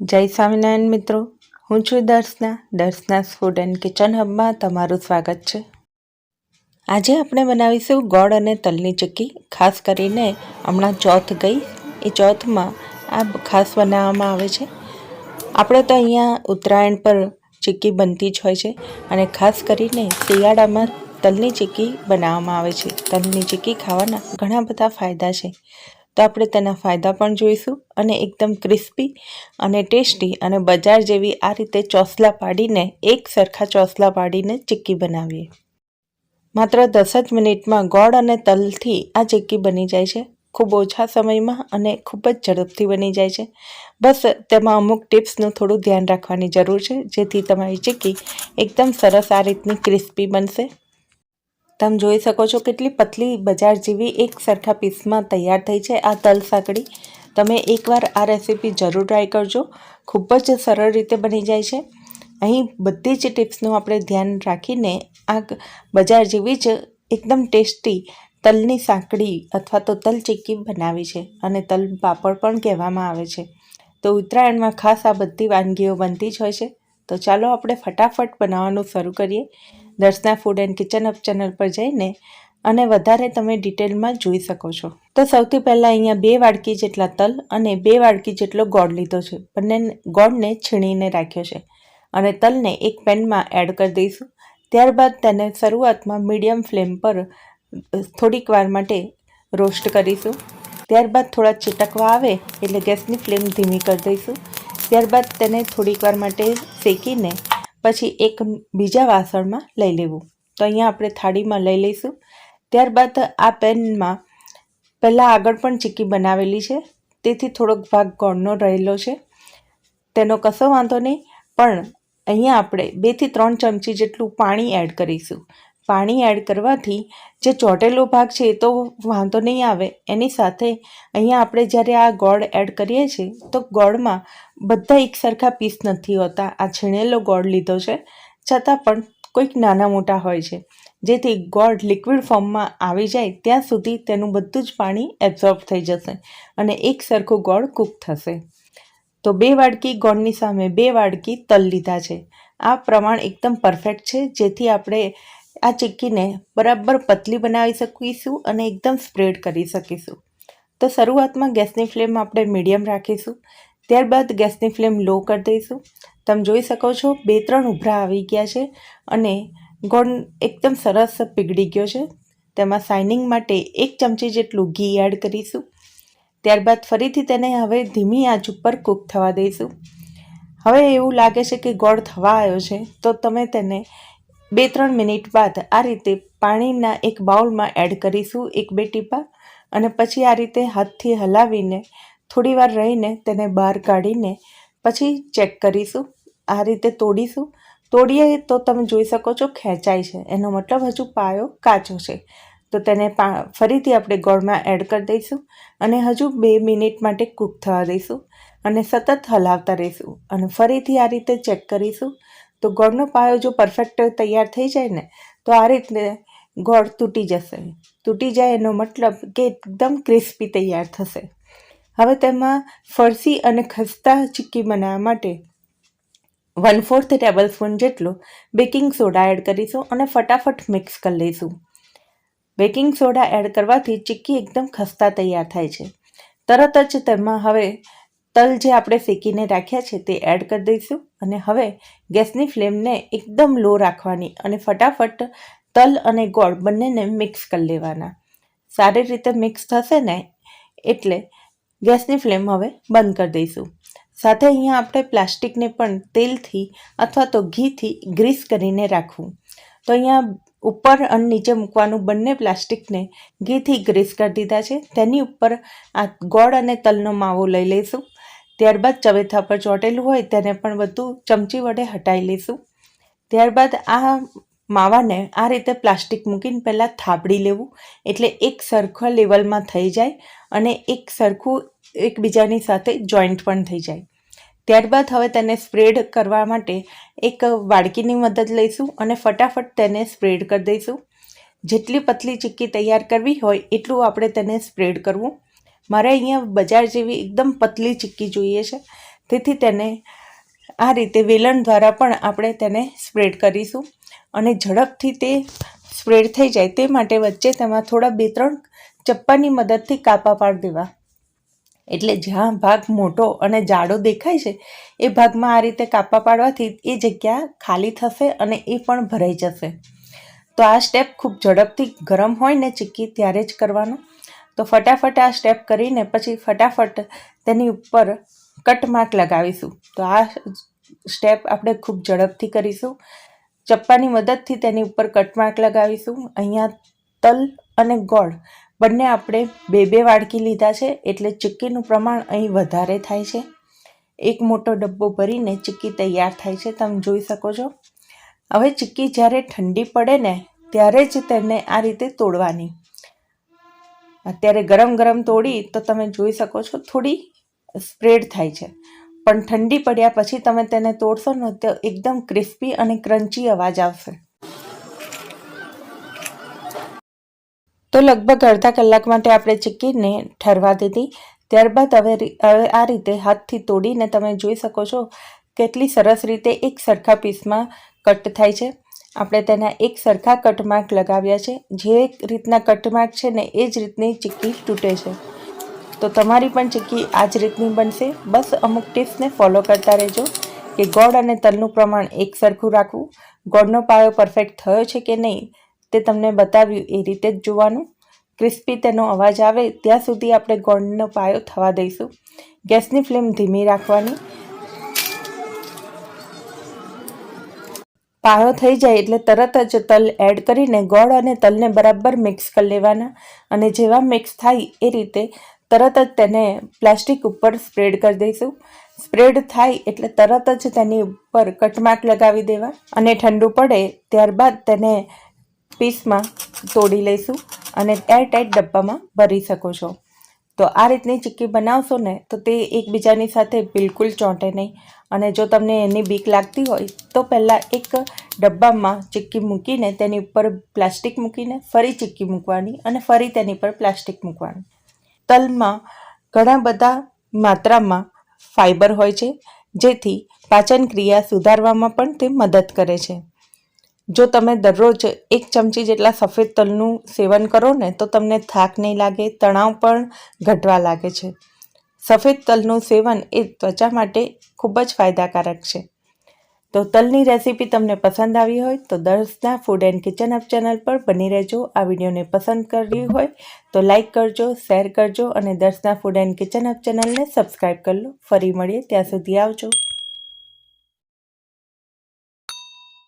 જય સ્વામિનારાયણ મિત્રો. હું છું Darshana. Darshana's food and kitchen હબમાં તમારું સ્વાગત છે. આજે આપણે બનાવીશું ગોળ અને તલની ચીક્કી. ખાસ કરીને હમણાં ચોથ ગઈ. એ ચોથમાં આ ખાસ બનાવવામાં આવે છે. આપણે તો અહીંયા ઉત્તરાયણ પર ચીક્કી બનતી જ હોય છે અને ખાસ કરીને શિયાળામાં તલની ચીક્કી બનાવવામાં આવે છે. તલની ચીક્કી ખાવાના ઘણા બધા ફાયદા છે. તો આપણે તેના ફાયદા પણ જોઈશું અને એકદમ ક્રિસ્પી અને ટેસ્ટી અને બજાર જેવી આ રીતે ચોસલા પાડીને, એક સરખા ચોસલા પાડીને ચીક્કી બનાવીએ. માત્ર દસ જ મિનિટમાં ગોળ અને તલથી આ ચીક્કી બની જાય છે. ખૂબ ઓછા સમયમાં અને ખૂબ જ ઝડપથી બની જાય છે. બસ તેમાં અમુક ટિપ્સનું થોડું ધ્યાન રાખવાની જરૂર છે, જેથી તમારી ચીક્કી એકદમ સરસ આ રીતની ક્રિસ્પી બનશે. તમે જોઈ શકો છો કેટલી પતલી બજાર જેવી એક સરખા પીસમાં તૈયાર થઈ છે આ તલ સાંકળી. તમે એકવાર આ રેસીપી જરૂર ટ્રાય કરજો. ખૂબ જ સરળ રીતે બની જાય છે. અહીં બધી જ ટિપ્સનું આપણે ધ્યાન રાખીને આ બજાર જેવી જ એકદમ ટેસ્ટી તલની સાંકળી અથવા તો તલ ચીક્કી બનાવી છે અને તલ પાપડ પણ કહેવામાં આવે છે. તો ઉત્તરાયણમાં ખાસ આ બધી વાનગીઓ બનતી જ હોય છે. તો ચાલો આપણે ફટાફટ બનાવવાનું શરૂ કરીએ. Darshana food and kitchen up channel પર જઈને અને વધારે તમે ડિટેલમાં જોઈ શકો છો. તો સૌથી પહેલાં અહીંયા બે વાડકી જેટલા તલ અને બે વાડકી જેટલો ગોળ લીધો છે. બંને ગોળને છીણીને રાખ્યો છે. અને તલને એક પેનમાં એડ કરી દઈશું. ત્યારબાદ તેને શરૂઆતમાં મીડિયમ ફ્લેમ પર થોડીક વાર માટે રોસ્ટ કરીશું. ત્યારબાદ થોડા ચીટકવા આવે એટલે ગેસની ફ્લેમ ધીમી કરી દઈશું. ત્યારબાદ તેને થોડીક વાર માટે શેકીને પછી એક બીજા વાસણમાં લઈ લેવું. તો અહીંયા આપણે થાળીમાં લઈ લઈશું. ત્યારબાદ આ પેનમાં પહેલાં આગળ પણ ચીક્કી બનાવેલી છે. તેથી થોડોક ભાગ ગોળનો રહેલો છે. તેનો કશો વાંધો નહીં. પણ અહીંયા આપણે બેથી ત્રણ ચમચી જેટલું પાણી એડ કરીશું. પાણી એડ કરવાથી જે ચોટેલો ભાગ છે એ તો વાંધો નહીં આવે. એની સાથે અહીંયા આપણે જ્યારે આ ગોળ એડ કરીએ છીએ, તો ગોળમાં બધા એક સરખા પીસ નથી હોતા. આ છીણેલો ગોળ લીધો છે, છતાં પણ કોઈક નાના મોટા હોય છે. જેથી ગોળ લિક્વિડ ફોર્મમાં આવી જાય, ત્યાં સુધી તેનું બધું જ પાણી એબ્ઝોર્બ થઈ જશે અને એક સરખું ગોળ કૂક થશે. તો બે વાડકી ગોળની સામે બે વાડકી તલ લીધા છે. આ પ્રમાણ એકદમ પરફેક્ટ છે, જેથી આપણે આ ચીક્કીને બરાબર પતલી બનાવી શકીશું અને એકદમ સ્પ્રેડ કરી શકીશું. તો શરૂઆતમાં ગેસની ફ્લેમ આપણે મીડિયમ રાખીશું. ત્યારબાદ ગેસની ફ્લેમ લો કરી દઈશું. તમે જોઈ શકો છો બે ત્રણ ઉભરા આવી ગયા છે અને ગોળ એકદમ સરસ પીગળી ગયો છે. તેમાં સાઇનિંગ માટે એક ચમચી જેટલું ઘી એડ કરીશું. ત્યારબાદ ફરીથી તેને હવે ધીમી આંચ ઉપર કૂક થવા દઈશું. હવે એવું લાગે છે કે ગોળ થવા આવ્યો છે. તો તમે તેને બે ત્રણ મિનિટ બાદ આ રીતે પાણીના એક બાઉલમાં એડ કરીશું એક બે ટીપા અને પછી આ રીતે હાથથી હલાવીને થોડી વાર રહીને તેને બહાર કાઢીને પછી ચેક કરીશું. આ રીતે તોડીશું. તોડીએ તો તમે જોઈ શકો છો ખેંચાય છે. એનો મતલબ હજુ પાયો કાચો છે. તો તેને પા, ફરીથી આપણે ગોળમાં એડ કરી દઈશું અને હજુ બે મિનિટ માટે કૂક થવા દઈશું અને સતત હલાવતા રહીશું અને ફરીથી આ રીતે ચેક કરીશું. તો ગોળનો પાયો જો પરફેક્ટ તૈયાર થઈ જાય ને, તો આ રીતે ગોળ તૂટી જશે. તૂટી જાય એનો મતલબ કે એકદમ ક્રિસ્પી તૈયાર થશે. હવે તેમાં ફરસી અને ખસ્તા ચીક્કી બનાવવા માટે વન ફોર્થ ટેબલ સ્પૂન જેટલો બેકિંગ સોડા એડ કરીશું અને ફટાફટ મિક્સ કરી લઈશું. બેકિંગ સોડા એડ કરવાથી ચીક્કી એકદમ ખસ્તા તૈયાર થાય છે. તરત જ તેમાં હવે તલ જે આપણે શેકીને રાખ્યા છે તે એડ કરી દઈશું અને હવે ગેસની ફ્લેમને એકદમ લો રાખવાની અને ફટાફટ તલ અને ગોળ બંનેને મિક્સ કરી લેવાના. સારી રીતે મિક્સ થશે ને એટલે ગેસની ફ્લેમ હવે બંધ કરી દઈશું. સાથે અહીંયા આપણે પ્લાસ્ટિકને પણ તેલથી અથવા તો ઘીથી ગ્રીસ કરીને રાખવું. તો અહીંયા ઉપર અને નીચે મૂકવાનું બંને પ્લાસ્ટિકને ઘીથી ગ્રીસ કરી દીધા છે. તેની ઉપર આ ગોળ અને તલનો માવો લઈ લઈશું. ત્યારબાદ ચવેથા પર ચોટેલું હોય તેને પણ બધું ચમચી વડે હટાવી લઈશું ત્યારબાદ આ માવાને આ રીતે પ્લાસ્ટિક મૂકીને પહેલાં થાબડી લેવું. એટલે એક સરખા લેવલમાં થઈ જાય અને એક સરખું એકબીજાની સાથે જોઈન્ટ પણ થઈ જાય. ત્યારબાદ હવે તેને સ્પ્રેડ કરવા માટે એક વાડકીની મદદ લઈશું અને ફટાફટ તેને સ્પ્રેડ કરી દઈશું. જેટલી પતલી ચીક્કી તૈયાર કરવી હોય એટલું આપણે તેને સ્પ્રેડ કરવું. મારે અહીંયા બજાર જેવી એકદમ પતલી ચીક્કી જોઈએ છે. તેથી તેને આ રીતે વેલણ દ્વારા પણ આપણે તેને સ્પ્રેડ કરીશું. અને ઝડપથી તે સ્પ્રેડ થઈ જાય તે માટે વચ્ચે તેમાં થોડા બે ત્રણ ચપ્પાની મદદથી કાપા પાડી દેવા. એટલે જ્યાં ભાગ મોટો અને જાડો દેખાય છે, એ ભાગમાં આ રીતે કાપા પાડવાથી એ જગ્યા ખાલી થશે અને એ પણ ભરાઈ જશે. તો આ સ્ટેપ ખૂબ ઝડપથી ગરમ હોય ને ચીક્કી ત્યારે જ કરવાનો. તો ફટાફટ આ સ્ટેપ કરીને પછી ફટાફટ તેની ઉપર કટ માર્ક લગાવીશું. તો આ સ્ટેપ આપણે ખૂબ ઝડપથી કરીશું. ચપ્પાની મદદથી તેની ઉપર કટ લગાવીશું. અહીંયા તલ અને ગોળ બંને આપણે બે બે વાડકી લીધા છે, એટલે ચીક્કીનું પ્રમાણ અહીં વધારે થાય છે. એક મોટો ડબ્બો ભરીને ચીક્કી તૈયાર થાય છે, તમે જોઈ શકો છો. હવે ચીક્કી જ્યારે ઠંડી પડે ને, ત્યારે જ તેને આ રીતે તોડવાની. અત્યારે ગરમ ગરમ તોડી તો તમે જોઈ શકો છો થોડી સ્પ્રેડ થાય છે. પણ ઠંડી પડ્યા પછી તમે તેને તોડશો ને તો એકદમ ક્રિસ્પી અને ક્રન્ચી અવાજ આવશે. તો લગભગ અડધા કલાક માટે આપણે ચીક્કીને ઠરવા દીધી. ત્યારબાદ હવે હવે આ રીતે હાથથી તોડીને તમે જોઈ શકો છો કેટલી સરસ રીતે એક સરખા પીસમાં કટ થાય છે. આપણે તેના એક સરખા કટમાર્ક લગાવ્યા છે. જે રીતના કટમાર્ક છે ને, એ જ રીતની ચીક્કી તૂટે છે. તો તમારી પણ ચીક્કી આ જ રીતની બનશે. બસ અમુક ટિપ્સને ફોલો કરતા રહેજો કે ગોળ અને તલનું પ્રમાણ એક સરખું રાખવું. ગોળનો પાયો પરફેક્ટ થયો છે કે નહીં, તે તમને બતાવ્યું એ રીતે જ જોવાનું. ક્રિસ્પી તેનો અવાજ આવે, ત્યાં સુધી આપણે ગોળનો પાયો થવા દઈશું. ગેસની ફ્લેમ ધીમી રાખવાની. પાયો થઈ જાય એટલે તરત જ તલ એડ કરીને ગોળ અને તલને બરાબર મિક્સ કરી લેવાના. અને જેવા મિક્સ થાય એ રીતે તરત જ તેને પ્લાસ્ટિક ઉપર સ્પ્રેડ કરી દઈશું. સ્પ્રેડ થાય એટલે તરત જ તેની ઉપર કટમાક લગાવી દેવા. અને ઠંડુ પડે ત્યારબાદ તેને પીસમાં તોડી લઈશું. અને એરટાઈટ ડબ્બામાં ભરી શકો છો. તો આ રીતની ચીક્કી બનાવશો ને તો તે એકબીજાની સાથે બિલકુલ ચોંટે નહીં. અને જો તમને એની બીક લાગતી હોય, તો પહેલાં એક ડબ્બામાં ચીક્કી મૂકીને તેની ઉપર પ્લાસ્ટિક મૂકીને ફરી ચીક્કી મૂકવાની અને ફરી તેની પર પ્લાસ્ટિક મૂકવાની. તલમાં ઘણા બધા માત્રામાં ફાઈબર હોય છે, જેથી પાચન ક્રિયા સુધારવામાં પણ તે મદદ કરે છે. જો તમે દરરોજ એક ચમચી જેટલા સફેદ તલનું સેવન કરો ને, તો તમને થાક નહીં લાગે, તણાવ પણ ઘટવા લાગે છે. સફેદ તલનું સેવન એ ત્વચા માટે ખૂબ જ ફાયદાકારક છે. તો તલની રેસીપી તમને પસંદ આવી હોય તો Darshana food and kitchen up channel પર બની રહેજો. આ વિડીયોને પસંદ કરવી હોય તો લાઇક કરજો, શેર કરજો અને Darshana food and kitchen up ચેનલને સબસ્ક્રાઈબ કરી લો. ફરી મળીએ ત્યાં સુધી આવજો.